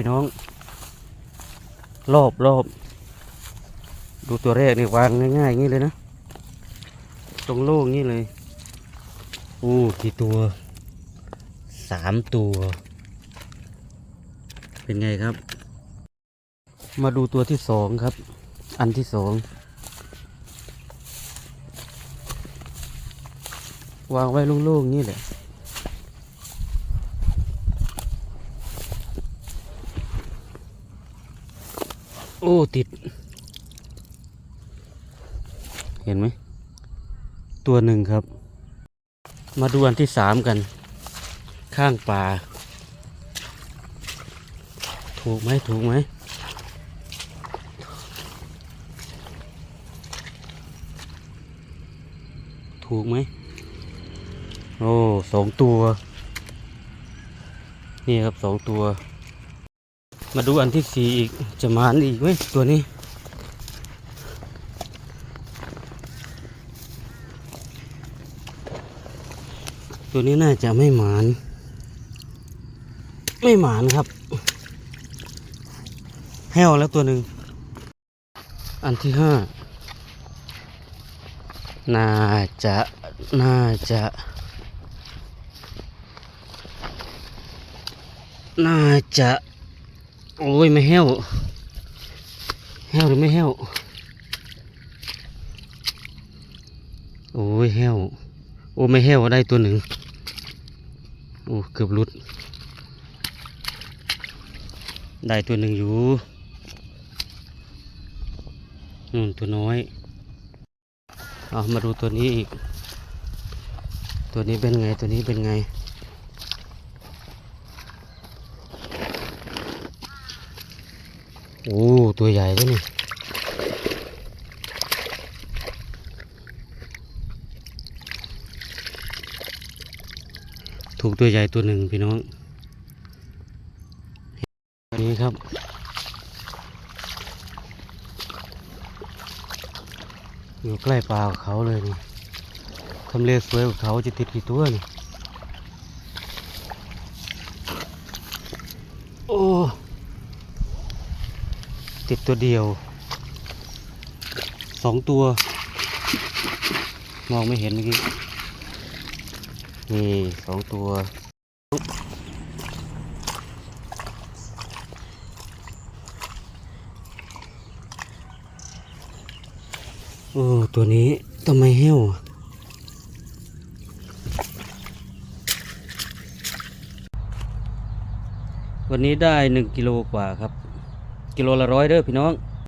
พี่น้อง รอบรอบดูตัวแรกนี่วางง่ายๆอย่างนี้เลยนะ ตรงโล่งนี่เลยอู้กี่ตัวสามตัว เป็นไงครับ มาดูตัวที่สองครับ อันที่สองวางไว้โล่งๆนี่แหละ โอ้ติด เห็นไหม ตัวหนึ่งครับ มาดูอันที่สามกัน ข้างป่า ถูกไหมถูกไหมถูกไหม โอ้สองตัว นี่ครับสองตัว มาดูอันที่สี่อีก จะมาอันอีกไหมตัวนี้ ตัวนี้น่าจะไม่หมาน ไม่หมานครับ แห้วแล้วตัวหนึ่ง อันที่ห้า น่าจะ น่าจะน่าจะ โอ้ยไม่แห้วแห้วหรือไม่แห้วโอ้ยแห้วโอ้ไม่แห้วได้ตัวหนึ่งโอ้เกือบหลุด ได้ตัวหนึ่งอยู่นู่นตัวน้อยเอามาดูตัวนี้อีก ตัวนี้เป็นไงตัวนี้เป็นไง โอ้ตัวใหญ่ด้วยนี่ถูกตัวใหญ่ตัวหนึ่งพี่น้องอันนี้ครับ อยู่ใกล้ปลาเขาเลยนี่ทำเลสวยกว่าเขาจะติดกี่ตัวนี่โอ้ ติดตัวเดียวสองตัว มองไม่เห็นเมื่อกี้นี่สองตัวโอ้ตัวนี้ทำไมเหี้ยววันนี้ได้หนึ่งกิโลกว่าครับ กิโลละร้อยเด้อพี่น้อง